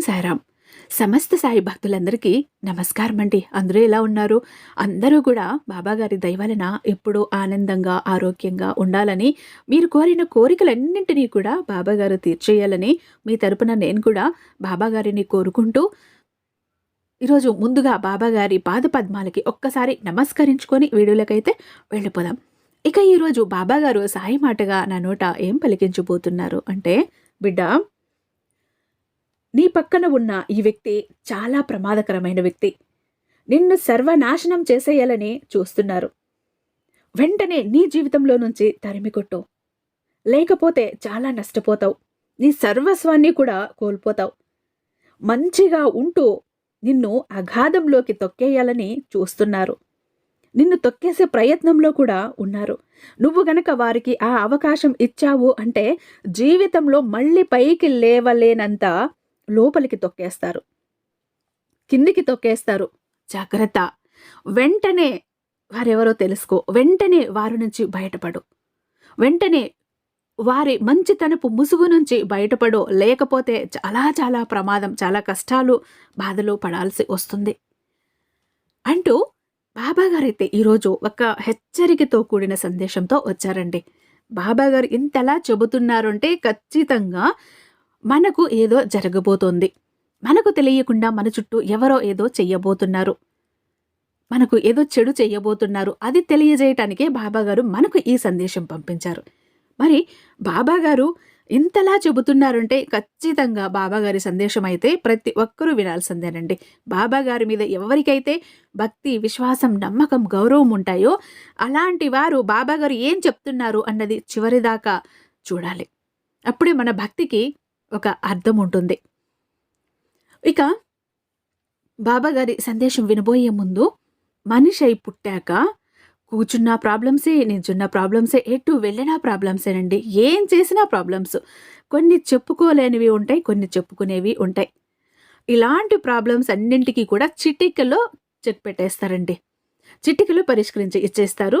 సాయిరామ్ సమస్త సాయి భక్తులందరికీ నమస్కారం అండి అందరూ ఎలా ఉన్నారు? అందరూ కూడా బాబాగారి దయవలన ఎప్పుడూ ఆనందంగా ఆరోగ్యంగా ఉండాలని మీరు కోరిన కోరికలన్నింటినీ కూడా బాబాగారు తీర్చేయాలని మీ తరపున నేను కూడా బాబాగారిని కోరుకుంటూ ఈరోజు ముందుగా బాబాగారి పాద పద్మాలకి ఒక్కసారి నమస్కరించుకొని వీడియోలకైతే వెళ్ళిపోదాం. ఇక ఈరోజు బాబాగారు సాయి మాటగా నా నోట ఏం పలికించబోతున్నారు అంటే బిడ్డ నీ పక్కన ఉన్న ఈ వ్యక్తి చాలా ప్రమాదకరమైన వ్యక్తి. నిన్ను సర్వనాశనం చేసేయాలని చూస్తున్నారు. వెంటనే నీ జీవితంలో నుంచి తరిమికొట్టు లేకపోతే చాలా నష్టపోతావు. నీ సర్వస్వాన్ని కూడా కోల్పోతావు. మంచిగా ఉంటూ నిన్ను అగాధంలోకి తొక్కేయాలని చూస్తున్నారు. నిన్ను తొక్కేసే ప్రయత్నంలో కూడా ఉన్నారు. నువ్వు గనక వారికి ఆ అవకాశం ఇచ్చావు అంటే జీవితంలో మళ్ళీ పైకి లేవలేనంత లోపలికి తొక్కేస్తారు. కిందికి తొక్కేస్తారు. జాగ్రత్త. వెంటనే వారెవరో తెలుసుకో. వెంటనే వారి నుంచి బయటపడు. వెంటనే వారి మంచితనపు ముసుగు నుంచి బయటపడో. లేకపోతే చాలా చాలా ప్రమాదం చాలా కష్టాలు బాధలు పడాల్సి వస్తుంది. అంటూ బాబాగారైతే ఈరోజు ఒక హెచ్చరికతో కూడిన సందేశంతో వచ్చారండి. బాబాగారు ఇంతలా చెబుతున్నారంటే ఖచ్చితంగా మనకు ఏదో జరగబోతోంది. మనకు తెలియకుండా మన చుట్టూ ఎవరో ఏదో చెయ్యబోతున్నారు. మనకు ఏదో చెడు చెయ్యబోతున్నారు. అది తెలియజేయటానికే బాబాగారు మనకు ఈ సందేశం పంపించారు. మరి బాబాగారు ఇంతలా చెబుతున్నారంటే ఖచ్చితంగా బాబాగారి సందేశం అయితే ప్రతి ఒక్కరూ వినాల్సిందేనండి. బాబాగారి మీద ఎవరికైతే భక్తి విశ్వాసం నమ్మకం గౌరవం ఉంటాయో అలాంటి వారు బాబాగారు ఏం చెప్తున్నారు అన్నది చివరిదాకా చూడాలి. అప్పుడే మన భక్తికి ఒక అర్థం ఉంటుంది. ఇక బాబాగారి సందేశం వినబోయే ముందు మనిషి అయి పుట్టాక కూర్చున్న ప్రాబ్లమ్సే నించున్న ప్రాబ్లమ్సే ఎటు వెళ్ళినా ప్రాబ్లమ్సేనండి ఏం చేసినా ప్రాబ్లమ్స్. కొన్ని చెప్పుకోలేనివి ఉంటాయి కొన్ని చెప్పుకునేవి ఉంటాయి. ఇలాంటి ప్రాబ్లమ్స్ అన్నింటికీ కూడా చిటికలో చెక్ పెట్టేస్తారండి. చిటికలో పరిష్కరించి ఇచ్చేస్తారు.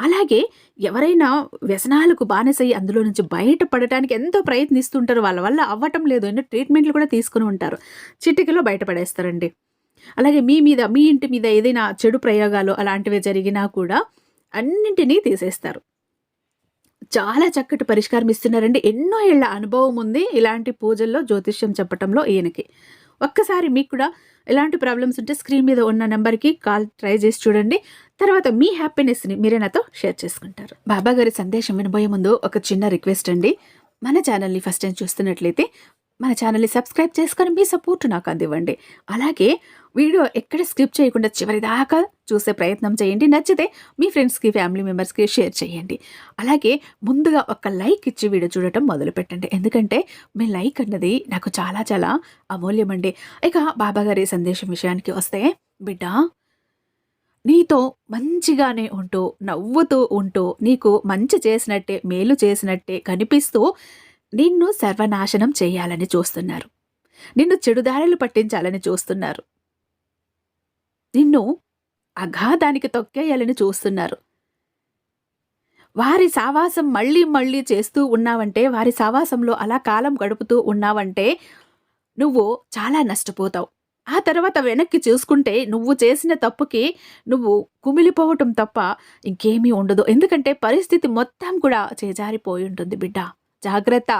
అలాగే ఎవరైనా వ్యసనాలకు బానిసయ్యి అందులో నుంచి బయటపడటానికి ఎంతో ప్రయత్నిస్తుంటారు. వాళ్ళ వల్ల అవ్వటం లేదు అంటే ట్రీట్మెంట్లు కూడా తీసుకుని ఉంటారు. చిటికలో బయటపడేస్తారండి. అలాగే మీ మీద మీ ఇంటి మీద ఏదైనా చెడు ప్రయోగాలు అలాంటివి జరిగినా కూడా అన్నింటినీ తీసేస్తారు. చాలా చక్కటి పరిష్కారం ఇస్తున్నారండి. ఎన్నో ఏళ్ళ అనుభవం ఉంది ఇలాంటి పూజల్లో జ్యోతిష్యం చెప్పటంలో ఈయనకి. ఒక్కసారి మీకు కూడా ఎలాంటి ప్రాబ్లమ్స్ ఉంటే స్క్రీన్ మీద ఉన్న నెంబర్కి కాల్ ట్రై చేసి చూడండి. తర్వాత మీ హ్యాపీనెస్ని మీరే నాతో షేర్ చేసుకుంటారు. బాబా గారి సందేశం వినబోయే ముందు ఒక చిన్న రిక్వెస్ట్ అండి. మన ఛానల్ని ఫస్ట్ టైం చూస్తున్నట్లయితే మన ఛానల్ని సబ్స్క్రైబ్ చేసుకొని మీ సపోర్ట్ నాకు అందివ్వండి. అలాగే వీడియో ఎక్కడ స్కిప్ చేయకుండా చివరిదాకా చూసే ప్రయత్నం చేయండి. నచ్చితే మీ ఫ్రెండ్స్కి ఫ్యామిలీ మెంబర్స్కి షేర్ చేయండి. అలాగే ముందుగా ఒక లైక్ ఇచ్చి వీడియో చూడటం మొదలు పెట్టండి. ఎందుకంటే మీ లైక్ అన్నది నాకు చాలా చాలా అమూల్యమండి ఇక బాబాగారి సందేశం విషయానికి వస్తే బిడ్డ నీతో మంచిగానే ఉంటూ నవ్వుతూ ఉంటూ నీకు మంచి చేసినట్టే మేలు చేసినట్టే కనిపిస్తూ నిన్ను సర్వనాశనం చేయాలని చూస్తున్నారు. నిన్ను చెడుదారులు పట్టించాలని చూస్తున్నారు. నిన్ను అగాధానికి తొక్కేయాలని చూస్తున్నారు. వారి సావాసం మళ్ళీ మళ్ళీ చేస్తూ ఉన్నావంటే వారి సావాసంలో అలా కాలం గడుపుతూ ఉన్నావంటే నువ్వు చాలా నష్టపోతావు. ఆ తర్వాత వెనక్కి చూసుకుంటే నువ్వు చేసిన తప్పుకి నువ్వు కుమిలిపోవటం తప్ప ఇంకేమీ ఉండదు. ఎందుకంటే పరిస్థితి మొత్తం కూడా చేజారిపోయి ఉంటుంది బిడ్డ. జాగ్రత్త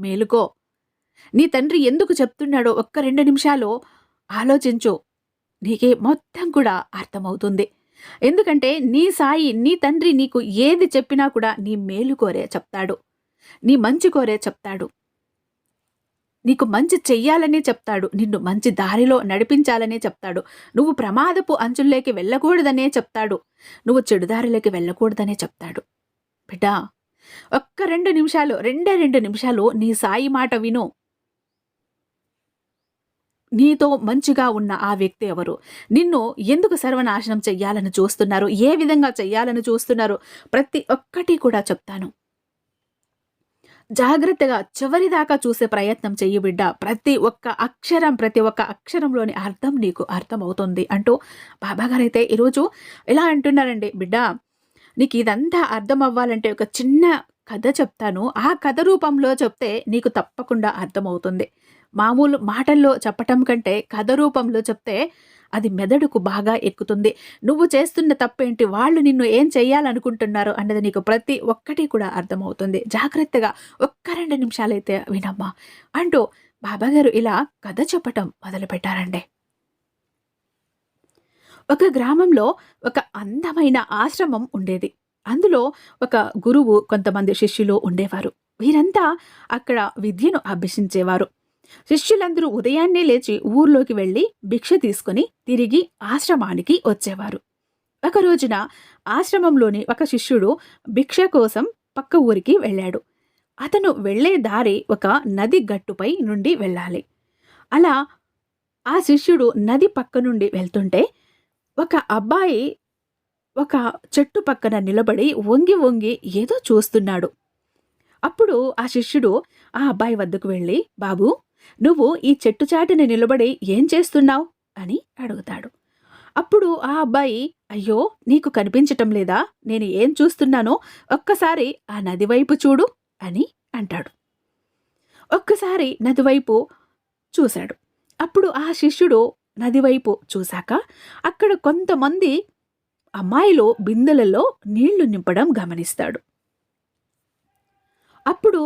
మేలుకో. నీ తండ్రి ఎందుకు చెప్తున్నాడో ఒక్క రెండు నిమిషాలు ఆలోచించు. నీకే మొత్తం కూడా అర్థమవుతుంది. ఎందుకంటే నీ సాయి నీ తండ్రి నీకు ఏది చెప్పినా కూడా నీ మేలు కోరే చెప్తాడు. నీ మంచి కోరే చెప్తాడు. నీకు మంచి చెయ్యాలనే చెప్తాడు. నిన్ను మంచి దారిలో నడిపించాలనే చెప్తాడు. నువ్వు ప్రమాదపు అంచుల్లోకి వెళ్ళకూడదనే చెప్తాడు. నువ్వు చెడుదారిలోకి వెళ్ళకూడదనే చెప్తాడు. బిడ్డా ఒక్క రెండు నిమిషాలు రెండే రెండు నిమిషాలు నీ సాయి మాట విను. నీతో మంచిగా ఉన్న ఆ వ్యక్తి ఎవరు? నిన్ను ఎందుకు సర్వనాశనం చెయ్యాలని చూస్తున్నారు? ఏ విధంగా చెయ్యాలని చూస్తున్నారు? ప్రతి ఒక్కటి కూడా చెప్తాను. జాగ్రత్తగా చివరిదాకా చూసే ప్రయత్నం చెయ్యి బిడ్డ. ప్రతి ఒక్క అక్షరం ప్రతి ఒక్క అక్షరంలోని అర్థం నీకు అర్థమవుతుంది అంటూ బాబాగారైతే ఈరోజు ఇలా అంటున్నారండి. బిడ్డ నీకు ఇదంతా అర్థం అవ్వాలంటే ఒక చిన్న కథ చెప్తాను. ఆ కథ రూపంలో చెప్తే నీకు తప్పకుండా అర్థమవుతుంది. మామూలు మాటల్లో చెప్పటం కంటే కథ రూపంలో చెప్తే అది మెదడుకు బాగా ఎక్కుతుంది. నువ్వు చేస్తున్న తప్పేంటి? వాళ్ళు నిన్ను ఏం చేయాలనుకుంటున్నారు అన్నది నీకు ప్రతి ఒక్కటి కూడా అర్థమవుతుంది. జాగ్రత్తగా ఒక్క రెండు నిమిషాలైతే వినమ్మా అంటూ బాబాగారు ఇలా కథ చెప్పటం మొదలుపెట్టారండి. ఒక గ్రామంలో ఒక అందమైన ఆశ్రమం ఉండేది. అందులో ఒక గురువు కొంతమంది శిష్యులు ఉండేవారు. వీరంతా అక్కడ విద్యను అభ్యసించేవారు. శిష్యులందరూ ఉదయాన్నే లేచి ఊర్లోకి వెళ్ళి భిక్ష తీసుకుని తిరిగి ఆశ్రమానికి వచ్చేవారు. ఒక రోజున ఆశ్రమంలోని ఒక శిష్యుడు భిక్ష కోసం పక్క ఊరికి వెళ్ళాడు. అతను వెళ్ళే దారి ఒక నది గట్టుపై నుండి వెళ్ళాలి. అలా ఆ శిష్యుడు నది పక్క నుండి వెళ్తుంటే ఒక అబ్బాయి ఒక చెట్టు పక్కన నిలబడి వంగి వంగి ఏదో చూస్తున్నాడు. అప్పుడు ఆ శిష్యుడు ఆ అబ్బాయి వద్దకు వెళ్ళి బాబు నువ్వు ఈ చెట్టు చాటుని నిలబడి ఏం చేస్తున్నావు? అని అడుగుతాడు. అప్పుడు ఆ అబ్బాయి అయ్యో నీకు కనిపించటం లేదా? నేను ఏం చూస్తున్నానో ఒక్కసారి ఆ నది వైపు చూడు అని అంటాడు. ఒక్కసారి నది వైపు చూశాడు. అప్పుడు ఆ శిష్యుడు నదివైపు చూశాక అక్కడ కొంతమంది అమ్మాయిలు బిందెలలో నీళ్ళు నింపడం గమనిస్తాడు. అప్పుడు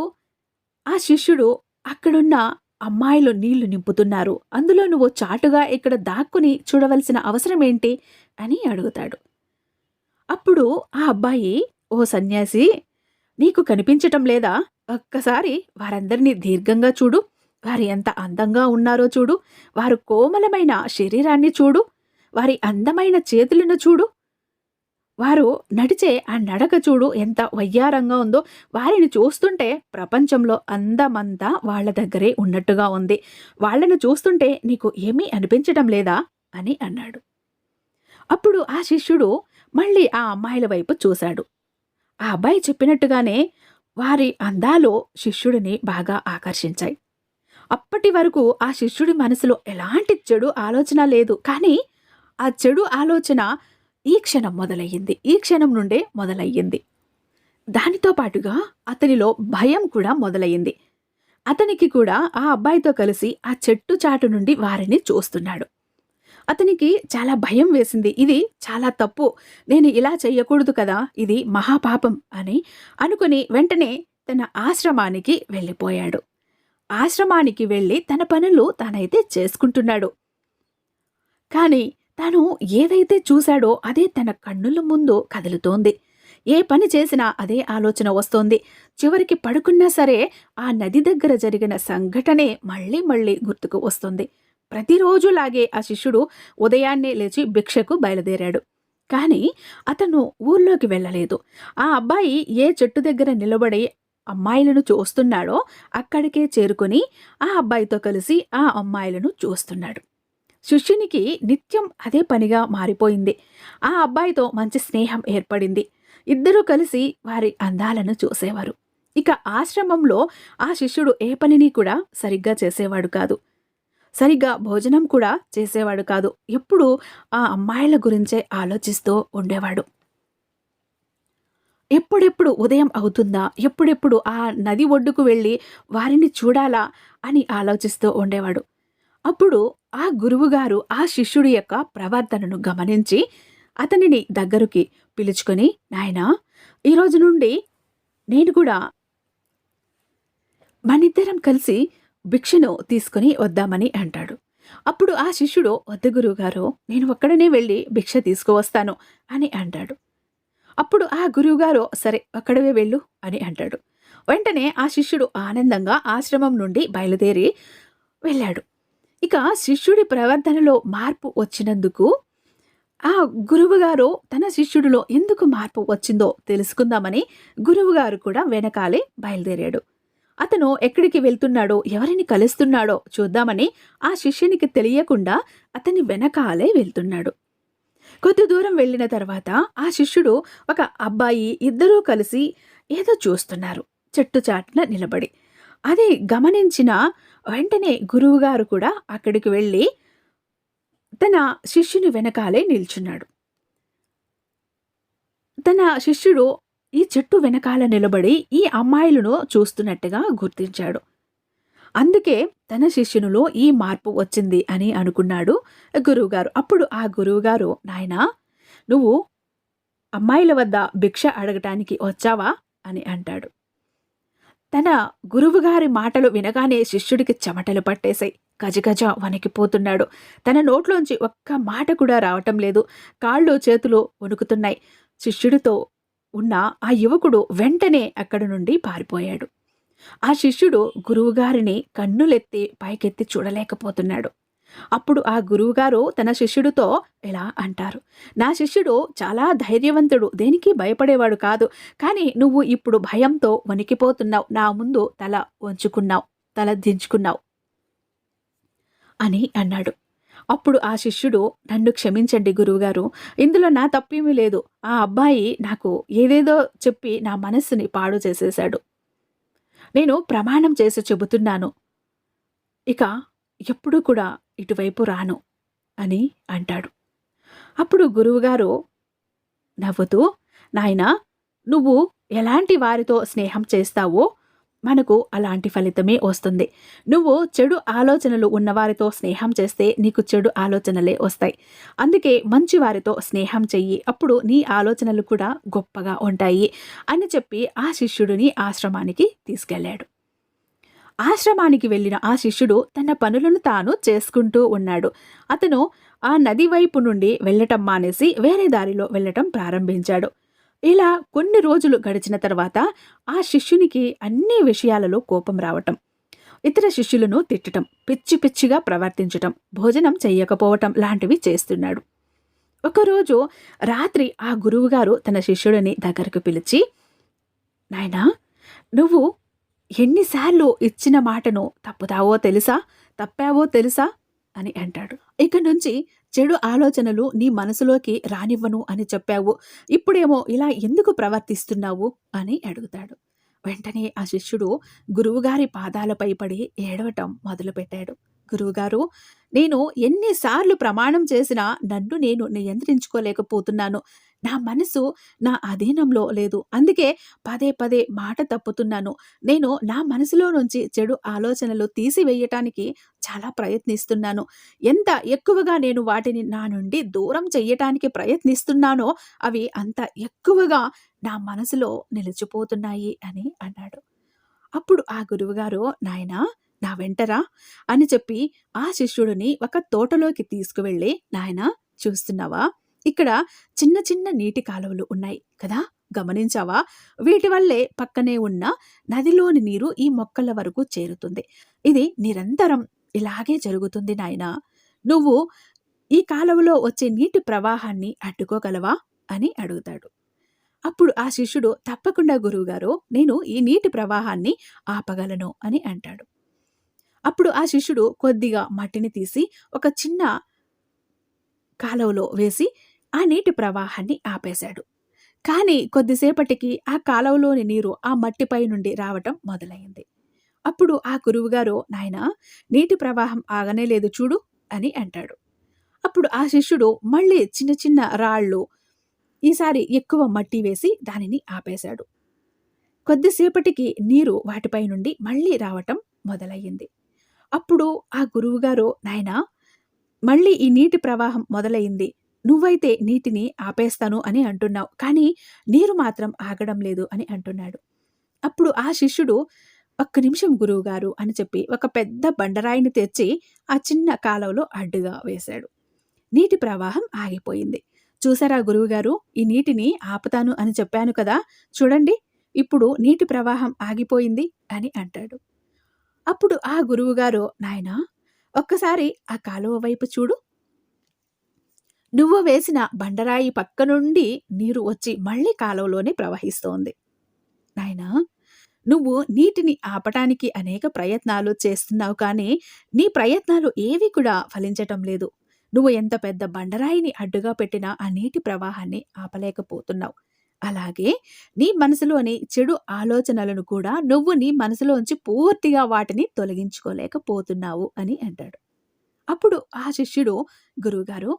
ఆ శిష్యుడు అక్కడున్న అమ్మాయిలు నీళ్ళు నింపుతున్నారు. అందులో నువ్వు చాటుగా ఇక్కడ దాక్కుని చూడవలసిన అవసరం ఏంటి? అని అడుగుతాడు. అప్పుడు ఆ అబ్బాయి ఓ సన్యాసి నీకు కనిపించటం లేదా? ఒక్కసారి వారందరినీ దీర్ఘంగా చూడు. వారు ఎంత అందంగా ఉన్నారో చూడు. వారు కోమలమైన శరీరాన్ని చూడు. వారి అందమైన చేతులను చూడు. వారు నడిచే ఆ నడక చూడు ఎంత వయ్యారంగా ఉందో. వారిని చూస్తుంటే ప్రపంచంలో అందమంతా వాళ్ళ దగ్గరే ఉన్నట్టుగా ఉంది. వాళ్ళను చూస్తుంటే నీకు ఏమీ అనిపించడం లేదా? అని అన్నాడు. అప్పుడు ఆ శిష్యుడు మళ్ళీ ఆ అమ్మాయిల వైపు చూశాడు. ఆ అబ్బాయి చెప్పినట్టుగానే వారి అందాలు శిష్యుడిని బాగా ఆకర్షించాయి. అప్పటి వరకు ఆ శిష్యుడి మనసులో ఎలాంటి చెడు ఆలోచన లేదు. కానీ ఆ చెడు ఆలోచన ఈ క్షణం మొదలయ్యింది. ఈ క్షణం నుండే మొదలయ్యింది. దానితో పాటుగా అతనిలో భయం కూడా మొదలయ్యింది. అతనికి కూడా ఆ అబ్బాయితో కలిసి ఆ చెట్టు చాటు నుండి వారిని చూస్తున్నాడు. అతనికి చాలా భయం వేసింది. ఇది చాలా తప్పు. నేను ఇలా చేయకూడదు కదా. ఇది మహాపాపం అని అనుకుని వెంటనే తన ఆశ్రమానికి వెళ్ళిపోయాడు. ఆశ్రమానికి వెళ్ళి తన పనులు తానైతే చేసుకుంటున్నాడు. కానీ తాను ఏదైతే చూశాడో అదే తన కన్నుల ముందు కదులుతోంది. ఏ పని చేసినా అదే ఆలోచన వస్తోంది. చివరికి పడుకున్నా సరే ఆ నది దగ్గర జరిగిన సంఘటనే మళ్ళీ మళ్ళీ గుర్తుకు వస్తుంది. ప్రతిరోజులాగే ఆ శిష్యుడు ఉదయాన్నే లేచి భిక్షకు బయలుదేరాడు. కానీ అతను ఊర్లోకి వెళ్ళలేదు. ఆ అబ్బాయి ఏ చెట్టు దగ్గర నిలబడి అమ్మాయిలను చూస్తున్నాడో అక్కడికే చేరుకుని ఆ అబ్బాయితో కలిసి ఆ అమ్మాయిలను చూస్తున్నాడు. శిష్యునికి నిత్యం అదే పనిగా మారిపోయింది. ఆ అబ్బాయితో మంచి స్నేహం ఏర్పడింది. ఇద్దరూ కలిసి వారి అందాలను చూసేవారు. ఇక ఆశ్రమంలో ఆ శిష్యుడు ఏ పనిని కూడా సరిగ్గా చేసేవాడు కాదు. సరిగ్గా భోజనం కూడా చేసేవాడు కాదు. ఎప్పుడూ ఆ అమ్మాయిల గురించే ఆలోచిస్తూ ఉండేవాడు. ఎప్పుడెప్పుడు ఉదయం అవుతుందా? ఎప్పుడెప్పుడు ఆ నది ఒడ్డుకు వెళ్ళి వారిని చూడాలా? అని ఆలోచిస్తూ ఉండేవాడు. అప్పుడు ఆ గురువుగారు ఆ శిష్యుడి యొక్క ప్రవర్తనను గమనించి అతనిని దగ్గరికి పిలుచుకొని నాయనా ఈరోజు నుండి నేను కూడా మనిద్దరం కలిసి భిక్షను తీసుకుని వద్దామని అంటాడు. అప్పుడు ఆ శిష్యుడు వద్ద గురువుగారు నేను ఒక్కడనే వెళ్ళి భిక్ష తీసుకువస్తాను అని అంటాడు. అప్పుడు ఆ గురువుగారు సరే అక్కడవే వెళ్ళు అని అంటాడు. వెంటనే ఆ శిష్యుడు ఆనందంగా ఆశ్రమం నుండి బయలుదేరి వెళ్ళాడు. ఇక శిష్యుడి ప్రవర్తనలో మార్పు వచ్చినందుకు ఆ గురువుగారు తన శిష్యుడిలో ఎందుకు మార్పు వచ్చిందో తెలుసుకుందామని గురువుగారు కూడా వెనకాలే బయలుదేరాడు. అతను ఎక్కడికి వెళ్తున్నాడో ఎవరిని కలుస్తున్నాడో చూద్దామని ఆ శిష్యునికి తెలియకుండా అతని వెనకాలే వెళ్తున్నాడు. కొద్ది దూరం వెళ్ళిన తర్వాత ఆ శిష్యుడు ఒక అబ్బాయి ఇద్దరూ కలిసి ఏదో చూస్తున్నారు. చెట్టు చాటున నిలబడి. అది గమనించిన వెంటనే గురువుగారు కూడా అక్కడికి వెళ్ళి తన శిష్యుని వెనకాలే నిల్చున్నాడు. తన శిష్యుడు ఈ చెట్టు వెనకాల నిలబడి ఈ అమ్మాయిలను చూస్తున్నట్టుగా గుర్తించాడు. అందుకే తన శిష్యునిలో ఈ మార్పు వచ్చింది అని అనుకున్నాడు గురువుగారు. అప్పుడు ఆ గురువుగారు నాయనా నువ్వు అమ్మాయిల వద్ద భిక్ష అడగటానికి వచ్చావా? అని అంటాడు. తన గురువుగారి మాటలు వినగానే శిష్యుడికి చెమటలు పట్టేశాయి. గజగజ వణికిపోతున్నాడు. తన నోట్లోంచి ఒక్క మాట కూడా రావటం లేదు. కాళ్ళు చేతులు వణుకుతున్నాయి. శిష్యుడితో ఉన్న ఆ యువకుడు వెంటనే అక్కడి నుండి పారిపోయాడు. ఆ శిష్యుడు గురువుగారిని కన్నులెత్తి పైకెత్తి చూడలేకపోతున్నాడు. అప్పుడు ఆ గురువుగారు తన శిష్యుడితో ఇలా అంటారు? నా శిష్యుడు చాలా ధైర్యవంతుడు దేనికి భయపడేవాడు కాదు కానీ నువ్వు ఇప్పుడు భయంతో వణికిపోతున్నావు నా ముందు తల వంచుకున్నావు తల దించుకున్నావు అని అన్నాడు. అప్పుడు ఆ శిష్యుడు నన్ను క్షమించండి గురువుగారు ఇందులో నా తప్పేమీ లేదు ఆ అబ్బాయి నాకు ఏదేదో చెప్పి నా మనస్సుని పాడు చేసేశాడు. నేను ప్రమాణం చేసి చెబుతున్నాను. ఇక ఎప్పుడూ కూడా ఇటువైపు రాను అని అంటాడు. అప్పుడు గురువుగారు నవ్వుతూ నాయనా నువ్వు ఎలాంటి వారితో స్నేహం చేస్తావో మనకు అలాంటి ఫలితమే వస్తుంది. నువ్వు చెడు ఆలోచనలు ఉన్నవారితో స్నేహం చేస్తే నీకు చెడు ఆలోచనలే వస్తాయి. అందుకే మంచి వారితో స్నేహం చెయ్యి. అప్పుడు నీ ఆలోచనలు కూడా గొప్పగా ఉంటాయి అని చెప్పి ఆ శిష్యుడిని ఆశ్రమానికి తీసుకెళ్ళాడు ఆశ్రమానికి వెళ్ళిన ఆ శిష్యుడు తన పనులను తాను చేసుకుంటూ ఉన్నాడు. అతను ఆ నది వైపు నుండి వెళ్ళటం మానేసి వేరే దారిలో వెళ్ళటం ప్రారంభించాడు. ఇలా కొన్ని రోజులు గడిచిన తర్వాత ఆ శిష్యునికి అన్ని విషయాలలో కోపం రావటం ఇతర శిష్యులను తిట్టటం పిచ్చి పిచ్చిగా ప్రవర్తించటం భోజనం చెయ్యకపోవటం లాంటివి చేస్తున్నాడు. ఒకరోజు రాత్రి ఆ గురువుగారు తన శిష్యుడిని దగ్గరకు పిలిచి నాయనా నువ్వు ఎన్నిసార్లు ఇచ్చిన మాటను తప్పుతావో తెలుసా? తప్పావో తెలుసా? అని అంటాడు. ఇక నుంచి చెడు ఆలోచనలు నీ మనసులోకి రానివ్వను అని చెప్పావు. ఇప్పుడేమో ఇలా ఎందుకు ప్రవర్తిస్తున్నావు అని అడుగుతాడు. వెంటనే ఆ శిష్యుడు గురువుగారి పాదాలపై పడి ఏడవటం మొదలుపెట్టాడు. గురువుగారు నేను ఎన్నిసార్లు ప్రమాణం చేసినా నన్ను నేను నియంత్రించుకోలేకపోతున్నాను. నా మనసు నా అధీనంలో లేదు. అందుకే పదే పదే మాట తప్పుతున్నాను. నేను నా మనసులో నుంచి చెడు ఆలోచనలు తీసివేయటానికి చాలా ప్రయత్నిస్తున్నాను. ఎంత ఎక్కువగా నేను వాటిని నా నుండి దూరం చెయ్యటానికి ప్రయత్నిస్తున్నానో అవి అంత ఎక్కువగా నా మనసులో నిలిచిపోతున్నాయి అని అన్నాడు. అప్పుడు ఆ గురువుగారు నాయనా నా వెంటరా అని చెప్పి ఆ శిష్యుడిని ఒక తోటలోకి తీసుకువెళ్ళి నాయన చూస్తున్నావా? ఇక్కడ చిన్న చిన్న నీటి కాలువలు ఉన్నాయి కదా? గమనించావా? వీటి వల్లే పక్కనే ఉన్న నదిలోని నీరు ఈ మొక్కల వరకు చేరుతుంది. ఇది నిరంతరం ఇలాగే జరుగుతుంది నాయన. నువ్వు ఈ కాలువలో వచ్చే నీటి ప్రవాహాన్ని అడ్డుకోగలవా? అని అడుగుతాడు. అప్పుడు ఆ శిష్యుడు తప్పకుండా గురువుగారు నేను ఈ నీటి ప్రవాహాన్ని ఆపగలను అని అంటాడు. అప్పుడు ఆ శిష్యుడు కొద్దిగా మట్టిని తీసి ఒక చిన్న కాలువలో వేసి ఆ నీటి ప్రవాహాన్ని ఆపేశాడు. కానీ కొద్దిసేపటికి ఆ కాలువలోని నీరు ఆ మట్టిపై నుండి రావటం మొదలైంది. అప్పుడు ఆ గురువుగారు నాయన నీటి ప్రవాహం ఆగనే లేదు చూడు అని అంటాడు. అప్పుడు ఆ శిష్యుడు మళ్ళీ చిన్న చిన్న రాళ్ళు ఈసారి ఎక్కువ మట్టి వేసి దానిని ఆపేశాడు. కొద్దిసేపటికి నీరు వాటిపై నుండి మళ్ళీ రావటం మొదలయ్యింది. అప్పుడు ఆ గురువుగారు నాయనా మళ్ళీ ఈ నీటి ప్రవాహం మొదలైంది నువ్వైతే నీటిని ఆపేస్తాను అని అంటున్నావు కానీ నీరు మాత్రం ఆగడం లేదు అని అంటున్నాడు. అప్పుడు ఆ శిష్యుడు ఒక్క నిమిషం గురువుగారు అని చెప్పి ఒక పెద్ద బండరాయిని తెచ్చి ఆ చిన్న కాలువలో అడ్డుగా వేశాడు. నీటి ప్రవాహం ఆగిపోయింది. చూసారా గురువుగారు ఈ నీటిని ఆపుతాను అని చెప్పాను కదా చూడండి ఇప్పుడు నీటి ప్రవాహం ఆగిపోయింది అని అంటాడు. అప్పుడు ఆ గురువుగారు నాయనా ఒక్కసారి ఆ కాలువ వైపు చూడు నువ్వు వేసిన బండరాయి పక్క నుండి నీరు వచ్చి మళ్ళీ కాలువలోనే ప్రవహిస్తోంది. నాయనా నువ్వు నీటిని ఆపటానికి అనేక ప్రయత్నాలు చేస్తున్నావు కానీ నీ ప్రయత్నాలు ఏవి కూడా ఫలించటం లేదు. నువ్వు ఎంత పెద్ద బండరాయిని అడ్డుగా పెట్టినా ఆ నీటి ప్రవాహాన్ని ఆపలేకపోతున్నావు. అలాగే నీ మనసులోని చెడు ఆలోచనలను కూడా నువ్వు నీ మనసులోంచి పూర్తిగా వాటిని తొలగించుకోలేకపోతున్నావు అని అంటాడు. అప్పుడు ఆ శిష్యుడు గురువుగారు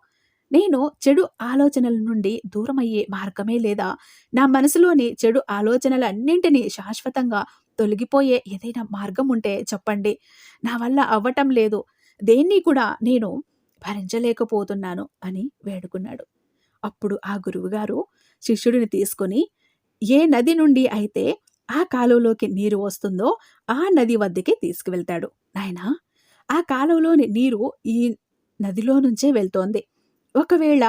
నేను చెడు ఆలోచనల నుండి దూరమయ్యే మార్గమే లేదా నా మనసులోని చెడు ఆలోచనలన్నింటినీ శాశ్వతంగా తొలగిపోయే ఏదైనా మార్గం ఉంటే చెప్పండి. నా వల్ల అవ్వటం లేదు. దేన్ని కూడా నేను భరించలేకపోతున్నాను అని వేడుకున్నాడు. అప్పుడు ఆ గురువుగారు శిష్యుడిని తీసుకొని ఏ నది నుండి అయితే ఆ కాలువలోకి నీరు వస్తుందో ఆ నది వద్దకే తీసుకువెళ్తాడు. నాయనా ఆ కాలువలోని నీరు ఈ నదిలో నుంచే వెళ్తోంది. ఒకవేళ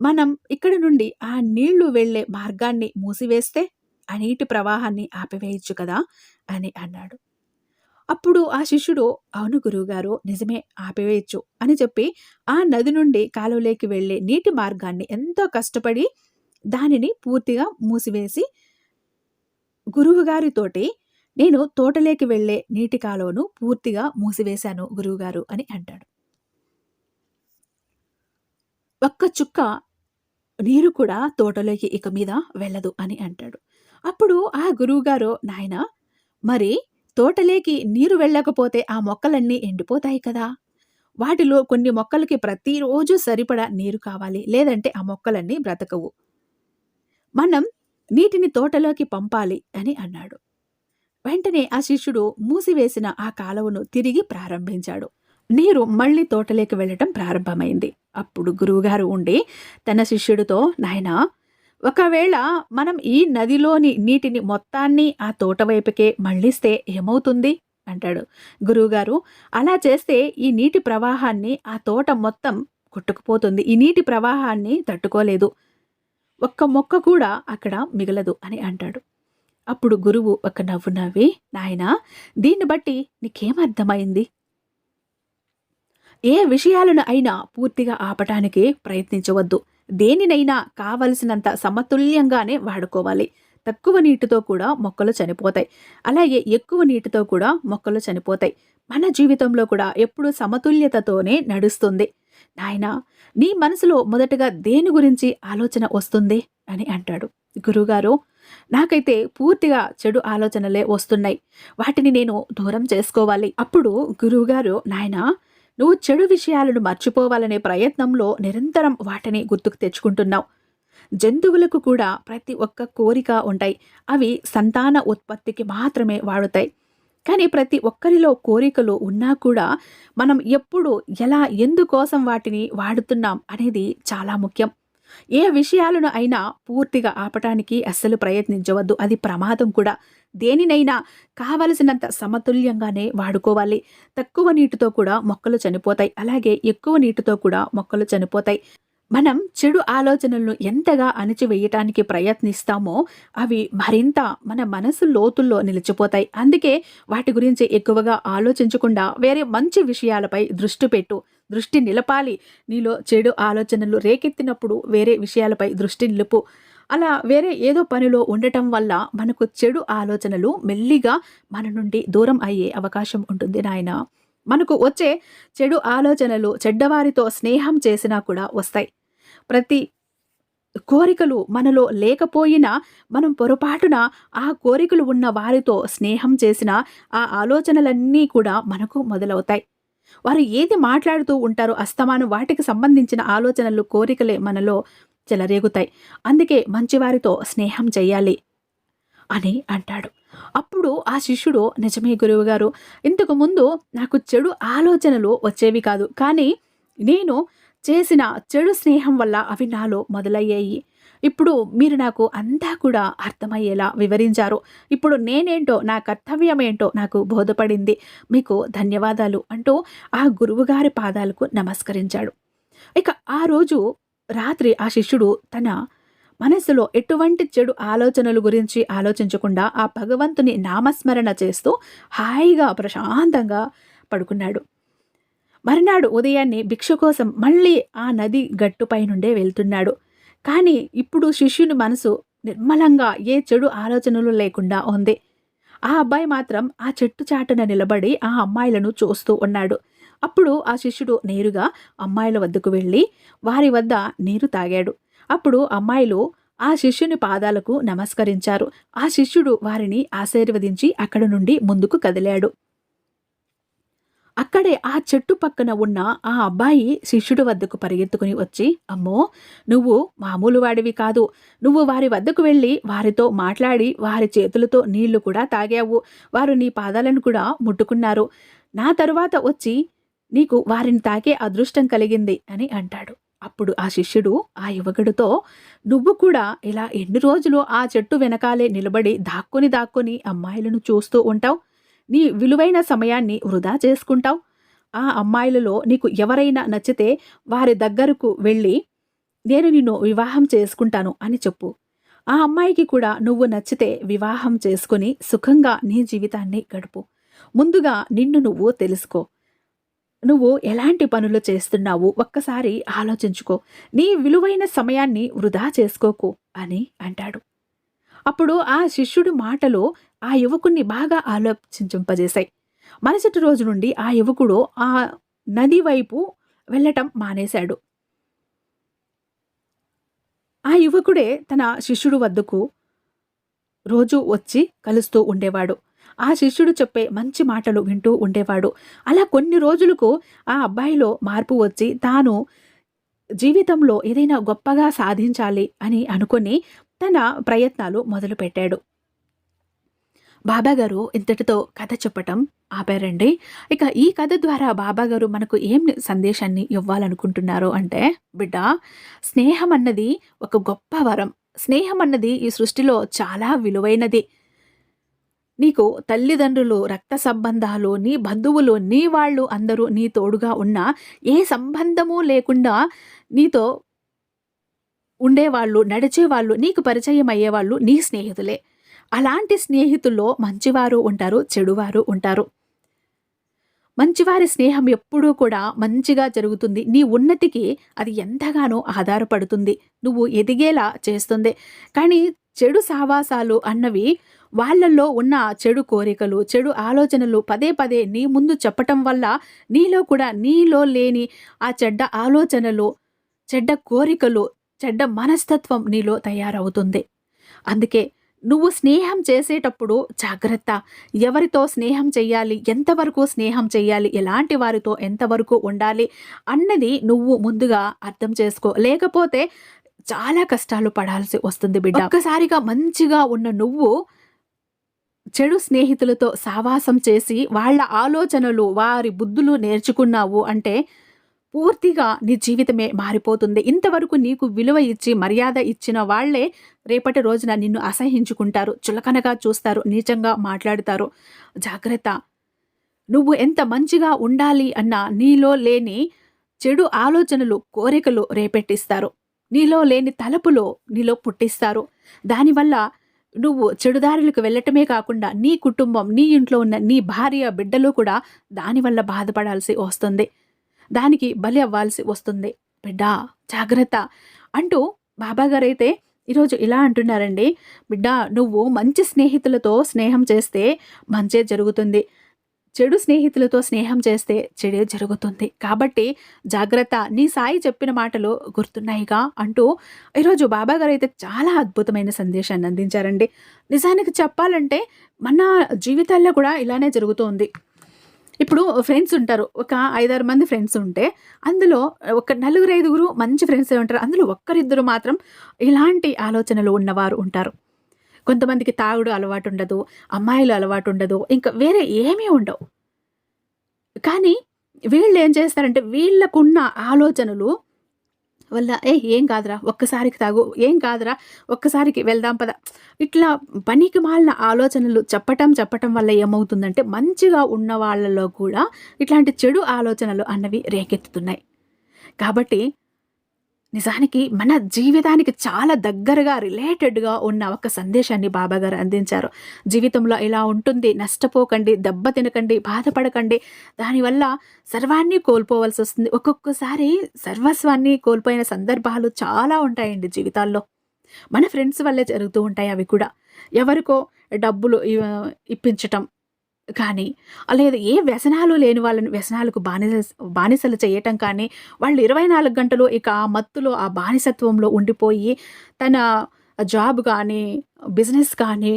మనం ఇక్కడ నుండి ఆ నీళ్ళు వెళ్ళే మార్గాన్ని మూసివేస్తే ఆ నీటి ప్రవాహాన్ని ఆపివేయచ్చు కదా అని అన్నాడు. అప్పుడు ఆ శిష్యుడు అవును గురువుగారు నిజమే ఆపివేయచ్చు అని చెప్పి ఆ నది నుండి కాలువలోకి వెళ్ళే నీటి మార్గాన్ని ఎంతో కష్టపడి దానిని పూర్తిగా మూసివేసి గురువుగారితోటి నేను తోటలోకి వెళ్ళే నీటి కాలువను పూర్తిగా మూసివేశాను గురువుగారు అని అంటాడు. ఒక్క చుక్క నీరు కూడా తోటలోకి ఇక మీద వెళ్ళదు అని అంటాడు. అప్పుడు ఆ గురువుగారు నాయన మరి తోటలేకి నీరు వెళ్ళకపోతే ఆ మొక్కలన్నీ ఎండిపోతాయి కదా? వాటిలో కొన్ని మొక్కలకి ప్రతిరోజు సరిపడా నీరు కావాలి లేదంటే ఆ మొక్కలన్నీ బ్రతకవు. మనం నీటిని తోటలోకి పంపాలి అని అన్నాడు. వెంటనే ఆ శిష్యుడు మూసివేసిన ఆ కాలువను తిరిగి ప్రారంభించాడు. నీరు మళ్ళీ తోటలోకి వెళ్ళటం ప్రారంభమైంది. అప్పుడు గురువుగారు ఉండి తన శిష్యుడితో నాయనా ఒకవేళ మనం ఈ నదిలోని నీటిని మొత్తాన్ని ఆ తోట వైపుకే మళ్ళిస్తే ఏమవుతుంది? అంటాడు. గురువుగారు అలా చేస్తే ఈ నీటి ప్రవాహాన్ని ఆ తోట మొత్తం కొట్టుకుపోతుంది. ఈ నీటి ప్రవాహాన్ని తట్టుకోలేదు. ఒక్క మొక్క కూడా అక్కడ మిగలదు అని అంటాడు. అప్పుడు గురువు ఒక నవ్వు నవ్వి నాయన దీన్ని బట్టి నీకేమర్థమైంది ఏ విషయాలను అయినా పూర్తిగా ఆపటానికి ప్రయత్నించవద్దు. దేనినైనా కావలసినంత సమతుల్యంగానే వాడుకోవాలి. తక్కువ నీటితో కూడా మొక్కలు చనిపోతాయి. అలాగే ఎక్కువ నీటితో కూడా మొక్కలు చనిపోతాయి. మన జీవితంలో కూడా ఎప్పుడు సమతుల్యతతోనే నడుస్తుంది. నాయన నీ మనసులో మొదటగా దేని గురించి ఆలోచన వస్తుంది అని అంటాడు. గురుగారు నాకైతే పూర్తిగా చెడు ఆలోచనలే వస్తున్నాయి. వాటిని నేను దూరం చేసుకోవాలి. అప్పుడు గురువుగారు నాయన నువ్వు చెడు విషయాలను మర్చిపోవాలనే ప్రయత్నంలో నిరంతరం వాటిని గుర్తుకు తెచ్చుకుంటున్నావు. జంతువులకు కూడా ప్రతి ఒక్క కోరిక ఉంటాయి. అవి సంతాన ఉత్పత్తికి మాత్రమే వాడుతాయి. కానీ ప్రతి ఒక్కరిలో కోరికలు ఉన్నా కూడా మనం ఎప్పుడు ఎలా ఎందుకోసం వాటిని వాడుతున్నాం అనేది చాలా ముఖ్యం. ఏ విషయాలను అయినా పూర్తిగా ఆపటానికి అస్సలు ప్రయత్నించవద్దు. అది ప్రమాదం కూడా. దేనినైనా కావలసినంత సమతుల్యంగానే వాడుకోవాలి. తక్కువ నీటితో కూడా మొక్కలు చనిపోతాయి. అలాగే ఎక్కువ నీటితో కూడా మొక్కలు చనిపోతాయి. మనం చెడు ఆలోచనలను ఎంతగా అణిచివేయటానికి ప్రయత్నిస్తామో అవి మరింత మన మనసు లోతుల్లో నిలిచిపోతాయి. అందుకే వాటి గురించి ఎక్కువగా ఆలోచించకుండా వేరే మంచి విషయాలపై దృష్టి పెట్టు. దృష్టి నిలపాలి. నీలో చెడు ఆలోచనలు రేకెత్తినప్పుడు వేరే విషయాలపై దృష్టి నిలుపు. అలా వేరే ఏదో పనిలో ఉండటం వల్ల మనకు చెడు ఆలోచనలు మెల్లిగా మన నుండి దూరం అయ్యే అవకాశం ఉంటుంది నాయన. మనకు వచ్చే చెడు ఆలోచనలు చెడ్డవారితో స్నేహం చేసినా కూడా వస్తాయి. ప్రతి కోరికలు మనలో లేకపోయినా మనం పొరపాటున ఆ కోరికలు ఉన్న వారితో స్నేహం చేసిన ఆ ఆలోచనలన్నీ కూడా మనకు మొదలవుతాయి. వారు ఏది మాట్లాడుతూ ఉంటారో అస్తమానం వాటికి సంబంధించిన ఆలోచనలు కోరికలే మనలో చెలరేగుతాయి. అందుకే మంచివారితో స్నేహం చెయ్యాలి అని అంటాడు. అప్పుడు ఆ శిష్యుడు నిజమే గురువుగారు ఇంతకు ముందు నాకు చెడు ఆలోచనలు వచ్చేవి కాదు కానీ నేను చేసిన చెడు స్నేహం వల్ల అవి నాలో మొదలయ్యాయి. ఇప్పుడు మీరు నాకు అంతా కూడా అర్థమయ్యేలా వివరించారు. ఇప్పుడు నేనేంటో నా కర్తవ్యం ఏంటో నాకు బోధపడింది. మీకు ధన్యవాదాలు అంటూ ఆ గురువుగారి పాదాలకు నమస్కరించాడు. ఇక ఆ రోజు రాత్రి ఆ శిష్యుడు తన మనసులో ఎటువంటి చెడు ఆలోచనల గురించి ఆలోచించకుండా ఆ భగవంతుని నామస్మరణ చేస్తూ హాయిగా ప్రశాంతంగా పడుకున్నాడు. మరునాడు ఉదయాన్నే భిక్ష కోసం మళ్ళీ ఆ నది గట్టుపై నుండే వెళ్తున్నాడు. కానీ ఇప్పుడు శిష్యుని మనసు నిర్మలంగా ఏ చెడు ఆలోచనలు లేకుండా ఉంది. ఆ అబ్బాయి మాత్రం ఆ చెట్టు చాటున నిలబడి ఆ అమ్మాయిలను చూస్తూ ఉన్నాడు. అప్పుడు ఆ శిష్యుడు నేరుగా అమ్మాయిల వద్దకు వెళ్ళి వారి వద్ద నీరు తాగాడు. అప్పుడు అమ్మాయిలు ఆ శిష్యుని పాదాలకు నమస్కరించారు. ఆ శిష్యుడు వారిని ఆశీర్వదించి అక్కడ నుండి ముందుకు కదిలాడు. అక్కడే ఆ చెట్టు పక్కన ఉన్న ఆ అబ్బాయి శిష్యుడి వద్దకు పరిగెత్తుకుని వచ్చి అమ్మో నువ్వు మామూలు వాడివి కాదు. నువ్వు వారి వద్దకు వెళ్ళి వారితో మాట్లాడి వారి చేతులతో నీళ్ళు కూడా తాగావు. వారు నీ పాదాలను కూడా ముట్టుకున్నారు. నా తరువాత వచ్చి నీకు వారిని తాకే అదృష్టం కలిగింది అని అంటాడు. అప్పుడు ఆ శిష్యుడు ఆ యువకుడితో నువ్వు కూడా ఇలా ఎన్ని రోజులు ఆ చెట్టు వెనకాలే నిలబడి దాక్కుని దాక్కుని అమ్మాయిలను చూస్తూ ఉంటావు? నీ విలువైన సమయాన్ని వృధా చేసుకుంటావు. ఆ అమ్మాయిలలో నీకు ఎవరైనా నచ్చితే వారి దగ్గరకు వెళ్ళి నేను నిన్ను వివాహం చేసుకుంటాను అని చెప్పు. ఆ అమ్మాయికి కూడా నువ్వు నచ్చితే వివాహం చేసుకుని సుఖంగా నీ జీవితాన్ని గడుపు. ముందుగా నిన్ను నువ్వు తెలుసుకో. నువ్వు ఎలాంటి పనులు చేస్తున్నావు ఒక్కసారి ఆలోచించుకో. నీ విలువైన సమయాన్ని వృధా చేసుకోకు అని అంటాడు. అప్పుడు ఆ శిష్యుడి మాటలు ఆ యువకుణ్ణి బాగా ఆలోచించింపజేశాయి మరుసటి రోజు నుండి ఆ యువకుడు ఆ నది వైపు వెళ్ళటం మానేశాడు. ఆ యువకుడే తన శిష్యుడు వద్దకు రోజు వచ్చి కలుస్తూ ఉండేవాడు. ఆ శిష్యుడు చెప్పే మంచి మాటలు వింటూ ఉండేవాడు. అలా కొన్ని రోజులకు ఆ అబ్బాయిలో మార్పు వచ్చి తాను జీవితంలో ఏదైనా గొప్పగా సాధించాలి అని అనుకుని తన ప్రయత్నాలు మొదలుపెట్టాడు. బాబాగారు ఇంతటితో కథ చెప్పటం ఆపారండి. ఇక ఈ కథ ద్వారా బాబాగారు మనకు ఏం సందేశాన్ని ఇవ్వాలనుకుంటున్నారు అంటే బిడ్డ స్నేహం అన్నది ఒక గొప్ప వరం. స్నేహం అన్నది ఈ సృష్టిలో చాలా విలువైనది. నీకు తల్లిదండ్రులు రక్త సంబంధాలు నీ బంధువులు నీ వాళ్ళు అందరూ నీ తోడుగా ఉన్న ఏ సంబంధము లేకుండా నీతో ఉండేవాళ్ళు నడిచేవాళ్ళు నీకు పరిచయం అయ్యేవాళ్ళు నీ స్నేహితులే. అలాంటి స్నేహితుల్లో మంచివారు ఉంటారు చెడువారు ఉంటారు. మంచివారి స్నేహం ఎప్పుడూ కూడా మంచిగా జరుగుతుంది. నీ ఉన్నతికి అది ఎంతగానో ఆధారపడుతుంది. నువ్వు ఎదిగేలా చేస్తుంది. కానీ చెడు సావాసాలు అన్నవి వాళ్ళల్లో ఉన్న చెడు కోరికలు చెడు ఆలోచనలు పదే పదే నీ ముందు చెప్పటం వల్ల నీలో కూడా నీలో లేని ఆ చెడ్డ ఆలోచనలు చెడ్డ కోరికలు చెడ్డ మనస్తత్వం నీలో తయారవుతుంది. అందుకే నువ్వు స్నేహం చేసేటప్పుడు జాగ్రత్త. ఎవరితో స్నేహం చెయ్యాలి? ఎంతవరకు స్నేహం చెయ్యాలి? ఎలాంటి వారితో ఎంతవరకు ఉండాలి? అన్నది నువ్వు ముందుగా అర్థం చేసుకో. లేకపోతే చాలా కష్టాలు పడాల్సి వస్తుంది బిడ్డ. ఒక్కసారిగా మంచిగా ఉన్న నువ్వు చెడు స్నేహితులతో సావాసం చేసి వాళ్ళ ఆలోచనలు వారి బుద్ధులు నేర్చుకున్నావు అంటే పూర్తిగా నీ జీవితమే మారిపోతుంది. ఇంతవరకు నీకు విలువ ఇచ్చి మర్యాద ఇచ్చిన వాళ్ళే రేపటి రోజున నిన్ను అసహించుకుంటారు చులకనగా చూస్తారు నీచంగా మాట్లాడుతారు. జాగ్రత్త. నువ్వు ఎంత మంచిగా ఉండాలి అన్న నీలో లేని చెడు ఆలోచనలు కోరికలు రేపెట్టిస్తారు. నీలో లేని తలపులో నీలో పుట్టిస్తారు. దానివల్ల నువ్వు చెడుదారులకు వెళ్ళటమే కాకుండా నీ కుటుంబం నీ ఇంట్లో ఉన్న నీ భార్య బిడ్డలు కూడా దానివల్ల బాధపడాల్సి వస్తుంది. దానికి బలి అవ్వాల్సి వస్తుంది. బిడ్డ జాగ్రత్త. అంటూ బాబాగారైతే ఈరోజు ఇలా అంటున్నారండి. బిడ్డ నువ్వు మంచి స్నేహితులతో స్నేహం చేస్తే మంచే జరుగుతుంది. చెడు స్నేహితులతో స్నేహం చేస్తే చెడే జరుగుతుంది. కాబట్టి జాగ్రత్త నీ సాయి చెప్పిన మాటలు గుర్తున్నాయిగా అంటూ ఈరోజు బాబా గారు అయితే చాలా అద్భుతమైన సందేశాన్ని అందించారండి. నిజానికి చెప్పాలంటే మన జీవితాల్లో కూడా ఇలానే జరుగుతోంది. ఇప్పుడు ఫ్రెండ్స్ ఉంటారు. ఒక ఐదారు మంది ఫ్రెండ్స్ ఉంటే అందులో ఒక నలుగురు ఐదుగురు మంచి ఫ్రెండ్స్ ఉంటారు. అందులో ఒక్కరిద్దరు మాత్రం ఇలాంటి ఆలోచనలు ఉన్నవారు ఉంటారు. కొంతమందికి తాగుడు అలవాటు ఉండదు అమ్మాయిలు అలవాటు ఉండదు ఇంకా వేరే ఏమీ ఉండవు. కానీ వీళ్ళు ఏం చేస్తారంటే వీళ్ళకున్న ఆలోచనలు వల్ల ఏ ఏం కాదురా ఒక్కసారికి తాగు ఏం కాదురా ఒక్కసారికి వెళ్దాం పద. ఇట్లా పనికి మాలిన ఆలోచనలు చెప్పటం చెప్పటం వల్ల ఏమవుతుందంటే మంచిగా ఉన్న వాళ్ళలో కూడా ఇట్లాంటి చెడు ఆలోచనలు అన్నవి రేకెత్తుతున్నాయి. కాబట్టి నిజానికి మన జీవితానికి చాలా దగ్గరగా రిలేటెడ్గా ఉన్న ఒక సందేశాన్ని బాబాగారు అందించారు. జీవితంలో ఇలా ఉంటుంది నష్టపోకండి దెబ్బ తినకండి బాధపడకండి. దానివల్ల సర్వాన్ని కోల్పోవలసి వస్తుంది. ఒక్కొక్కసారి సర్వస్వాన్ని కోల్పోయిన సందర్భాలు చాలా ఉంటాయండి జీవితాల్లో. మన ఫ్రెండ్స్ వల్లే జరుగుతూ ఉంటాయి అవి కూడా. ఎవరికో డబ్బులు ఇవ- ఇప్పించటం కానీ లేదా ఏ వ్యసనాలు లేని వాళ్ళని వ్యసనాలకు బానిస బానిసలు చేయటం కానీ వాళ్ళు ఇరవై నాలుగు గంటలు ఇక ఆ మత్తులో ఆ బానిసత్వంలో ఉండిపోయి తన జాబ్ కానీ బిజినెస్ కానీ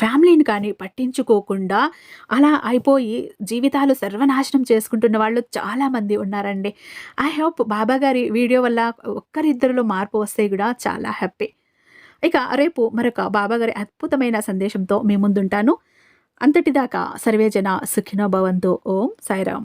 ఫ్యామిలీని కానీ పట్టించుకోకుండా అలా అయిపోయి జీవితాలు సర్వనాశనం చేసుకుంటున్న వాళ్ళు చాలామంది ఉన్నారండి. ఐ హోప్ బాబా గారి వీడియో వల్ల ఒక్కరిద్దరిలో మార్పు వస్తే కూడా చాలా హ్యాపీ. ఇక రేపు మరొక బాబా గారి అద్భుతమైన సందేశంతో మీ ముందుంటాను. అంతటిదాకా సర్వేజన సుఖినో భవంతు. ఓం సాయిరామ్.